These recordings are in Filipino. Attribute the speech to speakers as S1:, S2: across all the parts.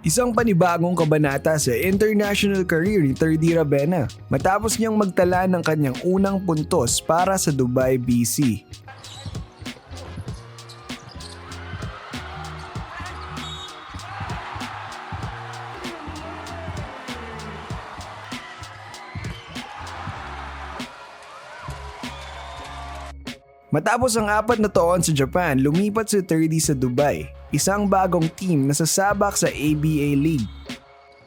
S1: Isang panibagong kabanata sa international career ni Terdy Ravena matapos niyang magtala ng kanyang unang puntos para sa Dubai BC. Matapos ang apat na taon sa Japan, lumipat si Terdy sa Dubai, isang bagong team na sasabak sa ABA League.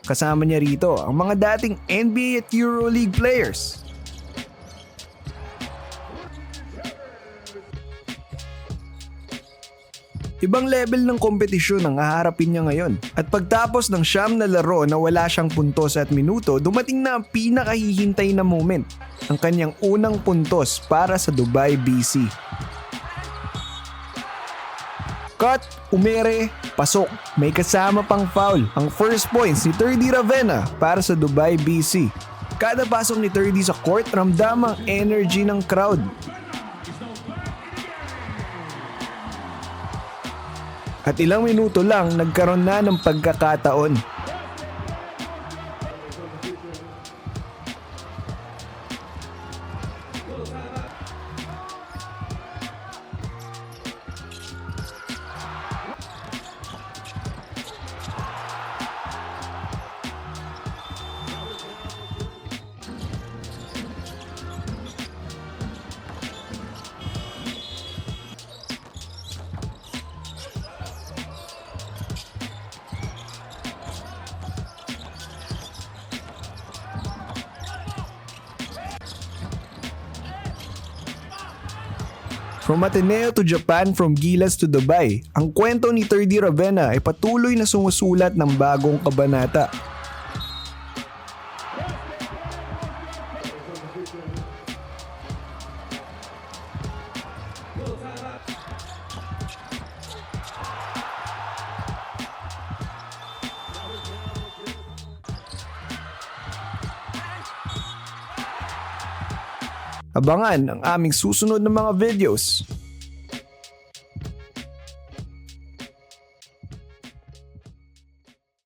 S1: Kasama niya rito ang mga dating NBA at EuroLeague players. Ibang level ng kompetisyon ang haharapin niya ngayon. At pagtapos ng siyam na laro na wala siyang puntos at minuto, dumating na ang pinakahihintay na moment. Ang kanyang unang puntos para sa Dubai BC. Cut, umere, pasok. May kasama pang foul. Ang first points ni Terdy Ravena para sa Dubai BC. Kada pasok ni Terdy sa court, ramdam ang energy ng crowd. At ilang minuto lang nagkaroon na ng pagkakataon. From Ateneo to Japan, from Gilas to Dubai, ang kwento ni Terdy Ravena ay patuloy na sumusulat ng bagong kabanata. Abangan ang aming susunod na mga videos.